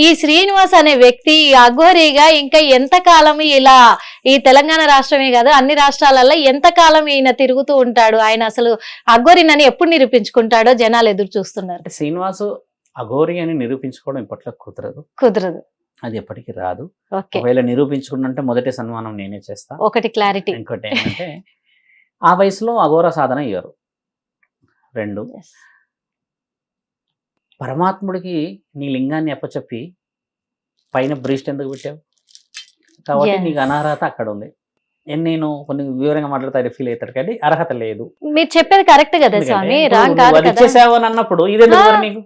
ఈ శ్రీనివాస్ అనే వ్యక్తి ఈ అఘోరీగా ఇంకా ఎంత కాలం ఇలా ఈ తెలంగాణ రాష్ట్రమే కాదు అన్ని రాష్ట్రాలలో ఎంత కాలం ఈయన తిరుగుతూ ఉంటాడు? ఆయన అసలు అఘోరినని ఎప్పుడు నిరూపించుకుంటాడో జనాలు ఎదురు చూస్తున్నారు. శ్రీనివాసు అఘోరి అని నిరూపించుకోవడం ఇప్పట్లో కుదరదు. కుదరదు. అది ఎప్పటికీ రాదు. ఓకే. ఒకవేళ నిరూపించుకుంటే మొదటి సన్మానం నేనే చేస్తా. ఒకటి క్లారిటీ. ఇంకోటి ఏంటంటే ఆ వయసులో అఘోర సాధన అయ్యారు. రెండు. పరమాత్ముడికి నీ లింగాన్ని అప్పచెప్పి పైన బ్రీస్ట్ ఎందుకు పెట్టావు? కాబట్టి. నీకు అనర్హత అక్కడ ఉంది నేను- నేను కొన్ని వివరంగా మాట్లాడతా ఫీల్ అవుతాడు కానీ అర్హత లేదు. మీరు చెప్పేది కరెక్ట్ కదా స్వామి? ఇచ్చేసావు అని అన్నప్పుడు ఇది నీకు?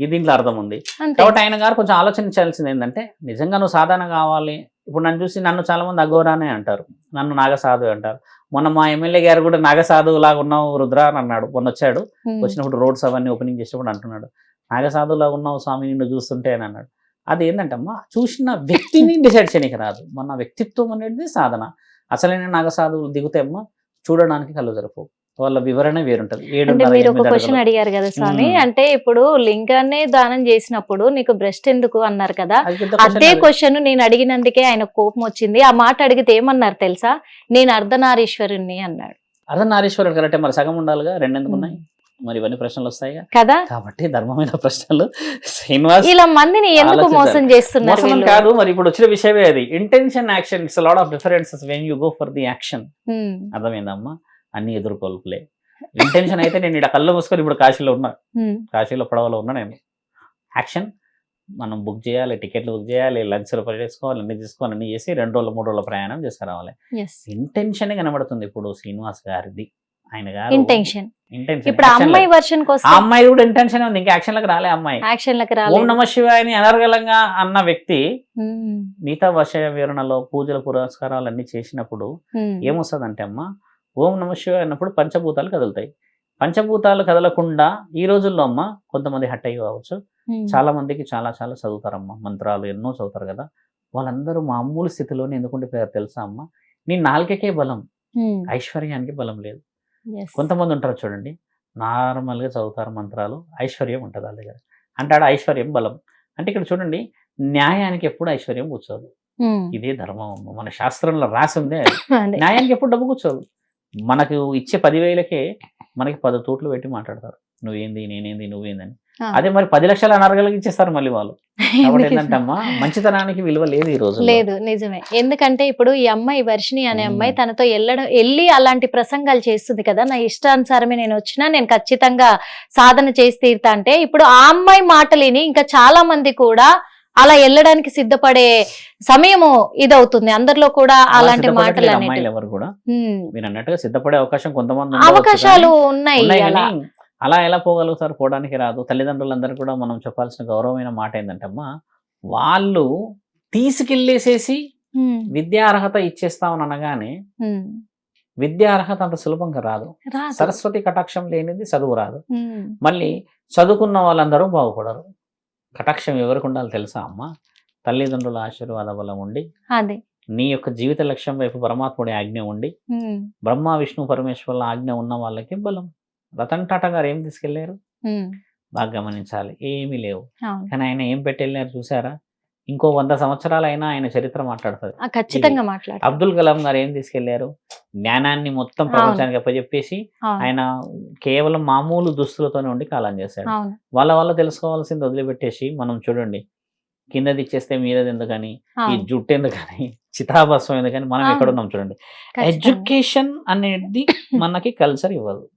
ఇది దీంట్లో అర్థం ఉంది. కాబట్టి ఆయన గారు కొంచెం ఆలోచించాల్సింది ఏంటంటే నిజంగా నువ్వు సాధన కావాలి. ఇప్పుడు నన్ను చూసి నన్ను చాలా మంది అఘోరానే అంటారు. నన్ను నాగసాధు అంటారు. మొన్న మా ఎమ్మెల్యే గారు కూడా నాగసాధు లాగా ఉన్నావు రుద్ర అని అన్నాడు. మొన్న వచ్చాడు. వచ్చినప్పుడు రోడ్స్ అవన్నీ ఓపెనింగ్ చేసినప్పుడు అంటున్నాడు. నాగసాధులా ఉన్నావు స్వామి నిన్ను చూస్తుంటే అని అన్నాడు. అది ఏంటంటే అమ్మా చూసిన వ్యక్తిని డిసైడ్ చేయడానికి రాదు. మన వ్యక్తిత్వం అనేది సాధన. అసలైన నాగసాధువులు దిగుతే అమ్మా చూడడానికి కళ్ళు జరపు వాళ్ళ వివరణ వేరుంటది. అంటే మీరు ఒక క్వశ్చన్. అడిగారు కదా స్వామి. అంటే ఇప్పుడు లింగాన్ని దానం చేసినప్పుడు నీకు బ్రెస్ట్ ఎందుకు అన్నారు కదా? అది. క్వశ్చన్ నేను అడిగినందుకే ఆయన కోపం వచ్చింది. ఆ మాట అడిగితే ఏమన్నారు తెలుసా? నేను అర్ధనారీశ్వరుణ్ణి అన్నాడు. అర్ధనారీశ్వరుడు కరెక్టే మరి సగం ఉండాలిగా? రెండు ఎందుకు ఉన్నాయి మరి ఇవన్నీ ప్రశ్నలు వస్తాయిగా కదా కాబట్టి ధర్మమైన ప్రశ్నలు శ్రీనివాస్ ఇలా మందిని ఎందుకు. మోసం చేస్తున్నారు మోసం? కాదు మరి ఇప్పుడు వచ్చిన విషయమే అది intention action it's lot of differences when you go for the action hmm. అర్థమైందమ్మా అన్ని ఎదుర్కొల్పులే ఇంటెన్షన్ అయితే నేను ఇక్కడ కళ్ళు మూసుకొని ఇప్పుడు కాశీలో ఉన్నా. కాశీలో పడవలో ఉన్నా నేను యాక్షన్ మనం బుక్ చేయాలి టికెట్లు బుక్ చేయాలి లంచ్ రూపాయలు చేసుకోవాలి అన్ని తీసుకోవాలి అన్ని చేసి రెండు రోజులు మూడు రోజుల ప్రయాణం చేసుకురావాలి. ఇంటెన్షన్ కనబడుతుంది ఇప్పుడు శ్రీనివాస్ గారిది ఆయన గారు ఇంటెన్షన్ ఇంటెన్షన్ ఇప్పుడు అమ్మాయి వర్షన్ కోసం అమ్మాయి కూడా ఇంటెన్షన్ ఉంది. ఇంకా యాక్షన్లకు రాలే అమ్మాయి. యాక్షన్లకు ఓం రాలేదు నమ శివాయని అనర్గలంగా అన్న వ్యక్తి. మిగతా వర్ష వివరణలో పూజల పురస్కారాలు అన్ని చేసినప్పుడు మ్మ్. ఏమొస్తుందంటే అమ్మ ఓం నమ శివాయ అన్నప్పుడు పంచభూతాలు కదులుతాయి. పంచభూతాలు కదలకుండా ఈ రోజుల్లో అమ్మ కొంతమంది హట్ అయ్యి కావచ్చు. చాలా మందికి చాలా చాలా చదువుతారమ్మ మంత్రాలు ఎన్నో చదువుతారు కదా. వాళ్ళందరూ మామూలు స్థితిలోనే ఎందుకుండిపోయారు తెలుసా అమ్మ? నీ నాలుకకే బలం. ఐశ్వర్యానికి బలం లేదు. కొంతమంది ఉంటారు చూడండి నార్మల్గా చదువుతారు మంత్రాలు ఐశ్వర్యం ఉంటుంది వాళ్ళ దగ్గర అంటే ఆడ ఐశ్వర్యం బలం అంటే ఇక్కడ చూడండి న్యాయానికి ఎప్పుడు ఐశ్వర్యం కూర్చోదు. ఇదే ధర్మం. మన శాస్త్రంలో రాసి ఉందే. న్యాయానికి ఎప్పుడు డబ్బు కూర్చోదు మనకు ఇచ్చే పదివేలకే మనకి పది తోట్లు పెట్టి మాట్లాడతారు నువ్వేంది నేనేంది నువ్వేందని. అదే మరి పది లక్షల అనర్గలకి ఇచ్చేస్తారు మళ్ళీ వాళ్ళు. కాబట్టి ఎందుకు? ఏంటంటే అమ్మా మంచితనానికి విలువ లేదు ఈ రోజు లేదు నిజమే. ఎందుకంటే ఇప్పుడు ఈ అమ్మాయి వర్షిణి అనే మ్మ్. అమ్మాయి తనతో వెళ్ళడం వెళ్ళి అలాంటి ప్రసంగాలు చేస్తుంది కదా. నా ఇష్టానుసారమే నేను వచ్చినా నేను ఖచ్చితంగా సాధన చేసి తీరుతా అంటే ఇప్పుడు ఆ అమ్మాయి మాటలిని ఇంకా చాలా మంది కూడా అలా వెళ్ళడానికి సిద్ధపడే సమయము ఇదవుతుంది. అందరిలో కూడా అలాంటి మాటలు ఎవరు కూడా. మ్మ్. మీరు అన్నట్టుగా సిద్ధపడే అవకాశం కొంతమంది అవకాశాలు ఉన్నాయి అలా ఎలా పోగలుగుతారు పోవడానికి రాదు తల్లిదండ్రులందరూ కూడా మనం చెప్పాల్సిన గౌరవమైన మాట ఏంటంటే అమ్మా వాళ్ళు తీసుకెళ్ళేసేసి మ్మ్. విద్యా అర్హత ఇచ్చేస్తామని అనగానే మ్మ్. విద్యా అర్హత అంత సులభంగా రాదు. సరస్వతి కటాక్షం లేనిది చదువు రాదు. మళ్ళీ చదువుకున్న వాళ్ళందరూ బాగుపడరు కటాక్షం ఎవరికి ఉండాలి తెలుసా అమ్మ తల్లిదండ్రుల ఆశీర్వాద బలం ఉండి అదే నీ యొక్క జీవిత లక్ష్యం వైపు పరమాత్ముడి ఆజ్ఞ ఉండి. బ్రహ్మ విష్ణు పరమేశ్వరుల ఆజ్ఞ ఉన్న వాళ్ళకి బలం రతన్ టాటా గారు ఏం తీసుకెళ్ళారు. బాగా గమనించాలి. ఏమీ లేవు. కానీ ఆయన ఏం పెట్టి వెళ్ళారు చూసారా ఇంకో వంద సంవత్సరాలైనా ఆయన చరిత్ర మాట్లాడుతుంది. ఖచ్చితంగా మాట్లాడు అబ్దుల్ కలాం గారు ఏం తీసుకెళ్ళారు జ్ఞానాన్ని మొత్తం ప్రపంచానికి అప్పచెప్పేసి ఆయన కేవలం మామూలు దుస్తులతోనే ఉండి కాలం చేశాడు. వాళ్ళ వల్ల తెలుసుకోవాల్సింది వదిలిపెట్టేసి మనం చూడండి. కిందది ఇచ్చేస్తే మీదది ఎందుకని? ఈ. జుట్టు ఎందుకని? చితాభస్వం ఎందుకని? మనం ఎక్కడ. ఉన్నాం చూడండి. ఎడ్యుకేషన్ అనేది మనకి కల్చర్ ఇవ్వదు.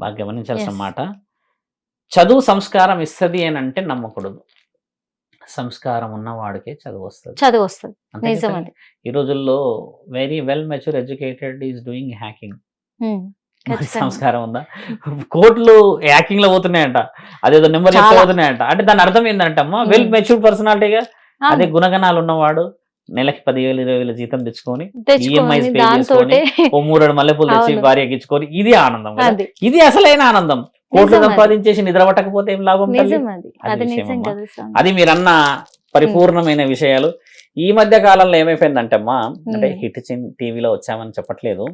బాగా గమనించాల్సిన. మాట. చదువు సంస్కారం ఇస్తుంది అని అంటే నమ్మకూడదు. సంస్కారం ఉన్నవాడికే చదువు వస్తుంది. చదువు వస్తుంది. ఈ రోజుల్లో very well mature educated is doing hacking. సంస్కారం ఉందా? కోట్లు హ్యాకింగ్లో పోతున్నాయంట. అదేదో నెంబర్. పోతున్నాయంట అంటే దాని అర్థం ఏంటంటే అమ్మా వెల్. మెచ్యూర్డ్ పర్సనాలిటీగా. అదే గుణగణాలు ఉన్నవాడు. నెలకి పదివేలు ఇరవై వేల జీతం తెచ్చుకొని తెచ్చుకొని EMIs pay దాంతోటే ఓ మూడు మల్లెపూలు తెచ్చి. భార్యకి ఇచ్చుకొని ఇది ఆనందం ఇది అసలైన ఆనందం. కోట్లు. సంపాదించేసి నిద్ర పట్టకపోతే ఏం లాభం అది. మీరన్న పరిపూర్ణమైన విషయాలు. ఈ మధ్య కాలంలో ఏమైపోయిందంటే అమ్మా అంటే. హిట్ టీవీలో వచ్చామని చెప్పట్లేదు.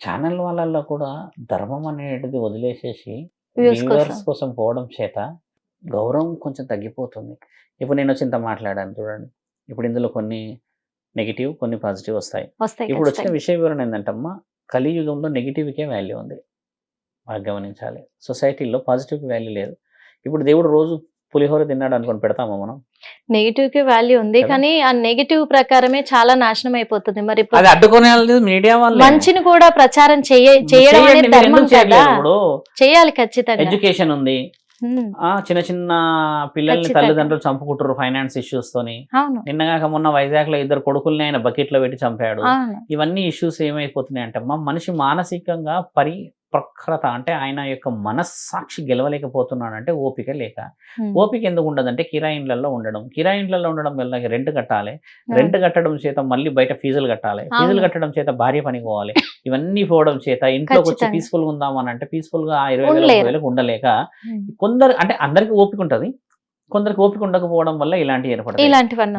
ఛానల్ వాళ్ళల్లో కూడా ధర్మం అనేది వదిలేసేసి వ్యూవర్స్ కోసం. కోసం పోవడం చేత గౌరవం కొంచెం తగ్గిపోతుంది. ఇప్పుడు నేను వచ్చి ఇంత మాట్లాడాను చూడండి. ఇప్పుడు ఇందులో కొన్ని నెగిటివ్ కొన్ని పాజిటివ్ వస్తాయి. ఇప్పుడు వచ్చిన. విషయ వివరణ ఏంటంటమ్మా? కలియుగంలో నెగిటివ్కే వాల్యూ ఉంది. బాగా గమనించాలి. సొసైటీలో పాజిటివ్కి వాల్యూ లేదు. ఇప్పుడు దేవుడు రోజు పులిహోర తిన్నాడు అనుకొని పెడతామా మనం? నెగిటివ్కి వాల్యూ ఉంది? కానీ ఆ నెగిటివ్ ప్రకారమే చాలా నాశనం అయిపోతుంది. మరి అది అడ్డుకునే మీడియా వాళ్ళు. మంచిని కూడా ప్రచారం చేయడం చేయాలి ఖచ్చితంగా. ఎడ్యుకేషన్ ఉంది. ఆ చిన్న చిన్న పిల్లల్ని. తల్లిదండ్రులు చంపుకుంటారు ఫైనాన్స్ ఇష్యూస్ తోని. నిన్నగాక మొన్న వైజాగ్లో ఇద్దరు కొడుకుల్ని ఆయన బకెట్లో పెట్టి చంపాడు. ఇవన్నీ ఇష్యూస్ ఏమైపోతున్నాయి అంటే మా మనిషి మానసికంగా పరి ప్రఖరత అంటే ఆయన యొక్క మనస్సాక్షి గెలవలేకపోతున్నాడు అంటే ఓపిక లేక. ఓపిక ఎందుకు ఉండదంటే కిరాయిన్లలో ఉండడం. కిరాయిన్లలో ఉండడం వల్ల రెంట్ కట్టాలి. రెంట్ కట్టడం చేత మళ్ళీ బయట ఫీజులు కట్టాలి. ఫీజులు. కట్టడం చేత భార్య పనికి పోవాలి. ఇవన్నీ పోవడం చేత ఇంట్లోకి వచ్చి ఖచ్చితంగా. పీస్ఫుల్గా ఉందామని అంటే పీస్ఫుల్గా ఆ ఇరవై వేల వేలకు ఉండలేక. కొందరు అంటే అందరికి ఓపిక ఉంటది. కొందరికి ఓపిక ఉండకపోవడం వల్ల ఇలాంటి ఏర్పడతాయి.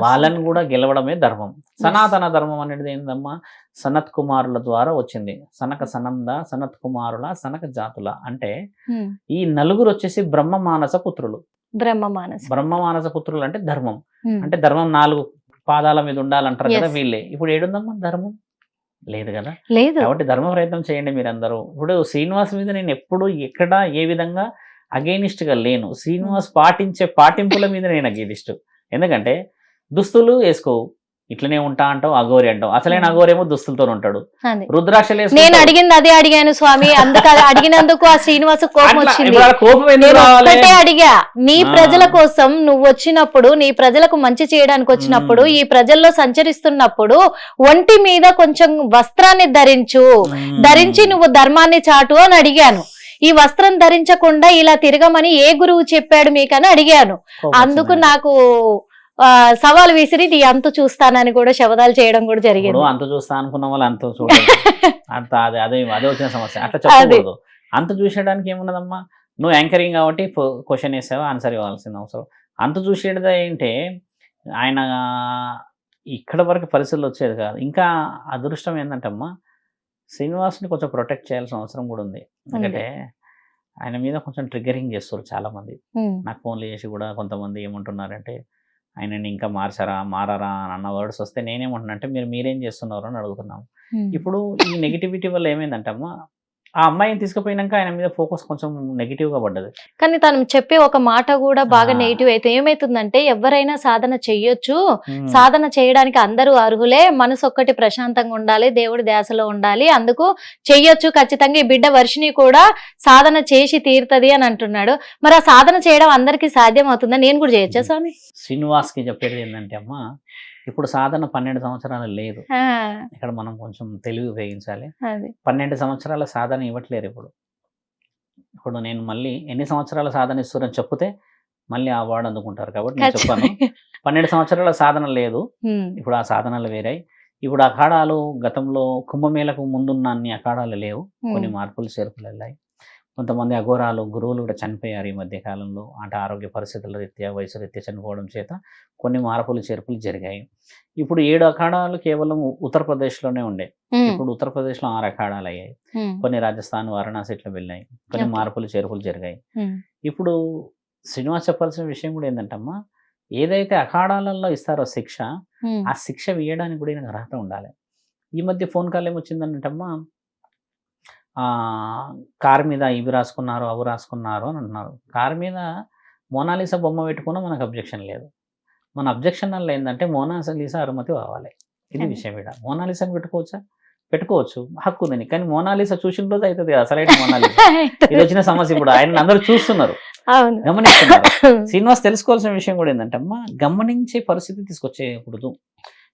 వాళ్ళని కూడా గెలవడమే ధర్మం. సనాతన ధర్మం అనేది ఏందమ్మా? సనత్ కుమారుల ద్వారా వచ్చింది. సనక సనంద సనత్ కుమారుల సనక జాతుల అంటే ఉమ్, ఈ నలుగురు వచ్చేసి బ్రహ్మ మానస పుత్రులు. బ్రహ్మ మానస. బ్రహ్మ మానస పుత్రులు అంటే ధర్మం. ఉమ్, అంటే ధర్మం నాలుగు పాదాల మీద ఉండాలంటారు కదా. వీళ్ళే. ఇప్పుడు ఏడుందమ్మా? ధర్మం? లేదు కదా? లేదు. కాబట్టి ధర్మ ప్రయత్నం చేయండి మీరందరూ. ఇప్పుడు శ్రీనివాస్ మీద నేను ఎప్పుడు ఎక్కడ ఏ విధంగా against గా లేను శ్రీనివాస్ పాటించే పాటింపుల మీద నేను అగేనిస్ట్ ఎందుకంటే దుస్తులు వేసుకోవు ఇట్లనే ఉంటా అంటావు అగోరి అంటావు అసలైన. అగోరేమో దుస్తులతో ఉంటాడు రుద్రాక్షలు నేను. అడిగింది అదే అడిగాను స్వామి అందుకు అది అడిగినందుకు ఆ శ్రీనివాస కోపం వచ్చింది అడిగా నీ. ప్రజల కోసం నువ్వు వచ్చినప్పుడు నీ ప్రజలకు మంచి చేయడానికి వచ్చినప్పుడు. ఈ ప్రజల్లో సంచరిస్తున్నప్పుడు ఒంటి మీద కొంచెం వస్త్రాన్ని ధరించు. ధరించి నువ్వు ధర్మాన్ని చాటు అని అడిగాను ఈ వస్త్రం ధరించకుండా ఇలా తిరగమని ఏ గురువు చెప్పాడు మీకని అడిగాను. అందుకు. నాకు సవాల్ విసిరి నీ అంతు చూస్తానని కూడా శబదాలు చేయడం కూడా జరిగింది. అంత చూస్తా అనుకున్న వాళ్ళు అంత చూడదు అంత అదే అదే అదే వచ్చిన సమస్య. అట్లా చెప్పకూడదు. అంత చూసేయడానికి ఏమున్నదమ్మా? నువ్వు యాంకరింగ్ కాబట్టి క్వశ్చన్ వేసావు? ఆన్సర్ ఇవ్వాల్సిన అవసరం. అంత చూసేది ఏంటే ఆయన ఇక్కడ వరకు పరిస్థితులు వచ్చేది కాదు. ఇంకా అదృష్టం ఏంటంటే అమ్మా శ్రీనివాస్ని కొంచెం ప్రొటెక్ట్ చేయాల్సిన అవసరం కూడా ఉంది. ఎందుకంటే ఆయన మీద కొంచెం ట్రిగ్గరింగ్ చేస్తారు చాలా మంది నాకు ఫోన్లు చేసి కూడా కొంతమంది ఏమంటున్నారంటే ఆయనని ఇంకా మార్చారా మారారా అని అన్న వర్డ్స్ వస్తే నేనేమంటున్నా అంటే మీరు మీరేం చేస్తున్నారు అని అడుగుతున్నాం ఉమ్. ఇప్పుడు ఈ నెగిటివిటీ వల్ల ఏమైందంటే అమ్మా ఆ అమ్మాయిని తీసుకుపోయినాక ఆయన మీద ఫోకస్ కొంచెం నెగిటివ్గా పడ్డది. కానీ తను చెప్పే ఒక మాట కూడా బాగా. నెగిటివ్ అయితే ఏమైతుందంటే ఎవరైనా సాధన చెయ్యొచ్చు. సాధన చేయడానికి అందరూ అర్హులే. మనసు ఒక్కటి ప్రశాంతంగా ఉండాలి. దేవుడి ధ్యాసలో ఉండాలి. అందుకు చెయ్యొచ్చు. ఖచ్చితంగా ఈ బిడ్డ వర్షిని కూడా సాధన చేసి తీరుతది అని అంటున్నాడు. మరి ఆ సాధన చేయడం అందరికీ సాధ్యం అవుతుందా నేను కూడా చేయొచ్చా స్వామి? శ్రీనివాస్కి చెప్పేది ఏంటంటే అమ్మా ఇప్పుడు సాధన పన్నెండు సంవత్సరాలు లేదు. ఇక్కడ మనం కొంచెం తెలివి ఉపయోగించాలి. పన్నెండు సంవత్సరాల సాధన ఇవ్వట్లేరు ఇప్పుడు. ఇప్పుడు నేను మళ్ళీ ఎన్ని సంవత్సరాల సాధన ఇస్తారని చెప్తే మళ్ళీ ఆ అవార్డు అందుకుంటారు కాబట్టి నేను చెప్పాను. పన్నెండు సంవత్సరాల సాధన లేదు. ఇప్పుడు ఆ సాధనలు వేరాయి. ఇప్పుడు అఖాడాలు గతంలో కుంభమేళకు ముందున్న అన్ని అఖాడాలు లేవు. కొన్ని మార్పులు చేర్పులు వెళ్ళాయి. కొంతమంది అఘోరాలు గురువులు కూడా చనిపోయారు ఈ మధ్య కాలంలో. అంటే ఆరోగ్య పరిస్థితుల రీత్యా వయసు రీత్యా చనిపోవడం చేత కొన్ని మార్పులు చేర్పులు జరిగాయి. ఇప్పుడు ఏడు అఖాడాలు కేవలం ఉత్తరప్రదేశ్లోనే ఉండే. ఇప్పుడు ఉత్తరప్రదేశ్లో ఆరు అఖాడాలు అయ్యాయి. కొన్ని రాజస్థాన్ వారణాసి ఇట్లా వెళ్ళాయి. కొన్ని. మార్పులు చేర్పులు జరిగాయి. ఇప్పుడు శ్రీనివాస్ చెప్పాల్సిన విషయం కూడా ఏంటంటమ్మా ఏదైతే అఖాడాలలో ఇస్తారో శిక్ష ఆ శిక్ష వేయడానికి కూడా ఈయనకు అర్హత ఉండాలి. ఈ మధ్య ఫోన్ కాల్ ఏమొచ్చిందంటమ్మా కార్ మీద ఇవి రాసుకున్నారు అవి రాసుకున్నారు అని అంటున్నారు. కార్ మీద మోనాలిసా బొమ్మ పెట్టుకున్నా మనకు అబ్జెక్షన్ లేదు. మన అబ్జెక్షన్ వల్ల ఏంటంటే మోనాలిసా అనుమతి కావాలి. ఇది. విషయం ఇక్కడ. మోనాలిసాని పెట్టుకోవచ్చా? పెట్టుకోవచ్చు. హక్కు ఉందని కానీ మోనాలిసా చూసిన రోజు అవుతుంది అసలైన మోనాలిసా. ఇది వచ్చిన సమస్య ఇప్పుడు. ఆయన అందరూ చూస్తున్నారు. గమనిస్తున్నారు. శ్రీనివాస్ తెలుసుకోవాల్సిన విషయం కూడా ఏంటంటే అమ్మా గమనించే పరిస్థితి తీసుకొచ్చేయకూడదు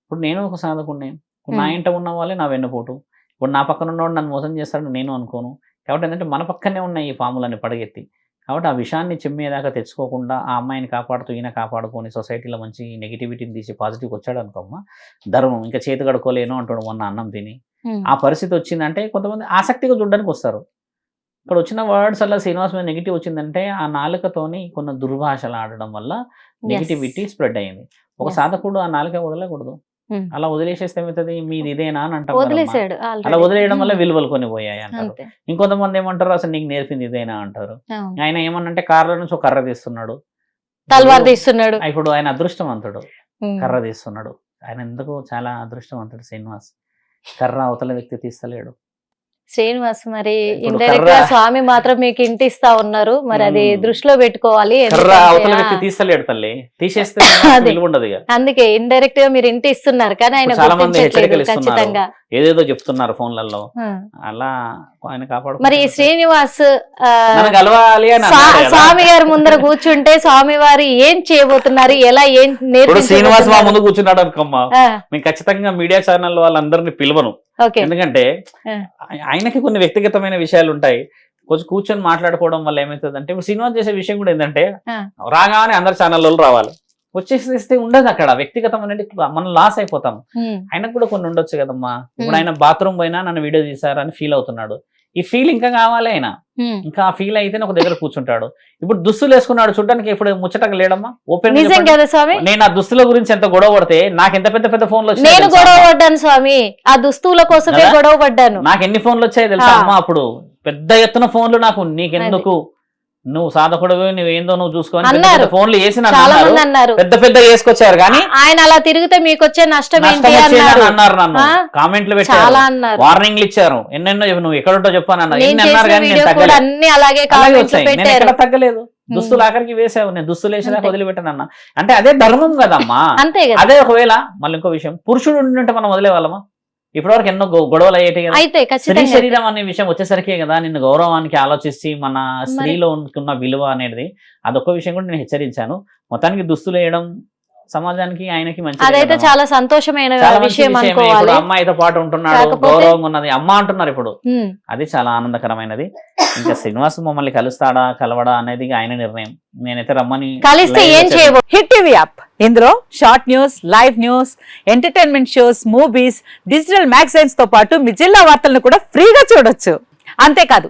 ఇప్పుడు. నేను ఒక సాధకుడిని. నా. ఇంట ఉన్న వాళ్ళే నా వెన్నుపోటు. ఇప్పుడు నా పక్కన ఉన్నవాడు నన్ను మోసం చేస్తాడని నేను అనుకోను. కాబట్టి ఏంటంటే మన పక్కనే ఉన్నాయి ఈ పాములన్నీ పడగెత్తి. కాబట్టి ఆ విషయాన్ని చిమ్మేదాకా తెచ్చుకోకుండా ఆ అమ్మాయిని కాపాడుతూ ఈయన కాపాడుకొని సొసైటీలో మంచి నెగిటివిటీని తీసి పాజిటివ్ వచ్చాడు అనుకోమ్మా ధర్మం ఇంకా చేతి కడుకోలేను అంటాడు మొన్న అన్నం తిని. ఆ పరిస్థితి వచ్చిందంటే కొంతమంది ఆసక్తిగా చూడడానికి వస్తారు. ఇక్కడ వచ్చిన వర్డ్స్ అలా శ్రీనివాస్ మీద నెగిటివ్ వచ్చిందంటే ఆ నాలుకతోని కొన్ని దుర్భాషలు ఆడడం వల్ల నెగిటివిటీ స్ప్రెడ్ అయింది. ఒక. సాధకుడు ఆ నాలుక వదలకూడదు. అలా వదిలేసేస్తే ఏమవుతుంది? మీది ఇదేనా అని అంటాం కదమ్మా. వదిలేసాడు అలా. వదిలేయడం వల్ల విలువలు కొన్ని పోయాయి అంటారు. ఇంకొంతమంది ఏమంటారు అసలు నీకు నేర్పింది ఇదేనా అంటారు. ఆయన ఏమన్నంటే కార్ల నుంచి ఒక కర్ర తీస్తున్నాడు. తల్వార్ తీస్తున్నాడు. ఇప్పుడు ఆయన అదృష్టవంతుడు. కర్ర తీస్తున్నాడు. ఆయన ఎందుకు చాలా అదృష్టవంతుడు శ్రీనివాస్. కర్ర అవతల వ్యక్తి తీస్తలేడు. శ్రీనివాస్ మరి ఇండైరెక్ట్గా స్వామి మాత్రం మీకు ఇంటి ఇస్తా ఉన్నారు. మరి అది. దృష్టిలో పెట్టుకోవాలి. తల్లి. తీసేస్తే అందుకే ఇండైరెక్ట్గా మీరు ఇంటి ఇస్తున్నారు కానీ ఆయన చాలా మంది. ఖచ్చితంగా. ఏదేదో చెప్తున్నారు ఫోన్లలో. అలా ఆయన కాపాడు మరి శ్రీనివాస్. స్వామి గారి ముందర కూర్చుంటే స్వామి వారు ఏం చేయబోతున్నారు? ఎలా ఏం శ్రీనివాస్ మా? ముందు కూర్చున్నాడు అనుకోమ్మా. నేను ఖచ్చితంగా మీడియా ఛానల్ వాళ్ళందరినీ పిలవను. ఎందుకంటే ఆయనకి కొన్ని వ్యక్తిగతమైన విషయాలు ఉంటాయి. కొంచెం కూర్చొని మాట్లాడుకోవడం వల్ల ఏమవుతుంది అంటే ఇప్పుడు సినిమా చేసే విషయం కూడా ఏంటంటే. రాగానే అందరు ఛానల్లో రావాలి. వచ్చేసేస్తే ఉండదు అక్కడ. వ్యక్తిగతం అనేది మనం లాస్ అయిపోతాం. ఆయనకు కూడా కొన్ని ఉండొచ్చు కదమ్మా. ఇప్పుడు. ఆయన బాత్రూమ్ పోయినా నన్ను వీడియో తీశారని ఫీల్ అవుతున్నాడు. ఈ ఫీల్ ఇంకా కావాలి ఆయన. ఇంకా ఆ ఫీల్ అయితేనే ఒక దగ్గర కూర్చుంటాడు. ఇప్పుడు దుస్తులు వేసుకున్నాడు చూడడానికి ఇప్పుడు ముచ్చటగా లేడమ్మా? ఓపెన్ నేను ఆ దుస్తుల గురించి ఎంత గొడవ పడితే నాకు ఎంత పెద్ద పెద్ద ఫోన్లు నేను గొడవ? పడ్డాను స్వామి. ఆ దుస్తువుల కోసమే? గొడవ పడ్డాను. నాకు ఎన్ని ఫోన్లు వచ్చాయి తెలుసా. అమ్మా అప్పుడు? పెద్ద ఎత్తున ఫోన్లు నాకు నీకెందుకు? నువ్వు సాధకుడు నువ్వు ఏందో నువ్వు చూసుకొని అన్నారు. ఫోన్లు చాలా అన్నారు. మంది అన్నారు. పెద్ద పెద్ద వేసుకొచ్చారు కానీ ఆయన అలా తిరిగితే మీకు వచ్చే నష్టం ఏంటి అన్నారు. నన్ను? కామెంట్లు పెట్టారు. వార్నింగ్లు ఇచ్చారు. ఎన్నెన్నో నువ్వు ఎక్కడుంటో చెప్పాను అన్నారు. చేసిన కానీ అన్ని అలాగే కామెంట్లు ఎక్కడ తగ్గలేదు. దుస్తులు ఆఖరికి వేసావు. నేను దుస్తులు వేసేదాకా అంతే. వదిలిపెట్టాను అన్న. అంటే అదే ధర్మం కదమ్మా. అంతే అదే ఒకవేళ మళ్ళీ ఇంకో విషయం. పురుషుడు ఉండింటే మనం వదిలేవాళ్ళమా? ఇప్పటివరకు ఎన్నో గొడవలు అయ్యేటి స్త్రీ శరీరం అనే విషయం వచ్చేసరికే కదా నిన్ను గౌరవానికి ఆలోచిస్తే మన స్త్రీలో ఉన్న విలువ అనేది. అదొక విషయం కూడా నేను హెచ్చరించాను. మొత్తానికి దుస్తులు వేయడం సమాజానికి ఆయనకి మంచి అదైతే చాలా సంతోషమైన విషయం. అనుకోవాలి. అమ్మాయితో పాటు ఉంటున్నాడు గౌరవంగా ఉన్నది అమ్మ అంటున్నారు ఇప్పుడు. అది చాలా ఆనందకరమైనది. ఇంకా శ్రీనివాస్ మమ్మల్ని కలుస్తాడా కలవడా అనేది ఆయన నిర్ణయం. నేనైతే రమ్మని కలిస్తే ఏం చేయబో హిట్ టీవీ యాప్. ఇందులో short news live news entertainment shows movies digital మ్యాగజైన్స్తో పాటు మీ జిల్లా వార్తలను కూడా ఫ్రీగా చూడొచ్చు. అంతేకాదు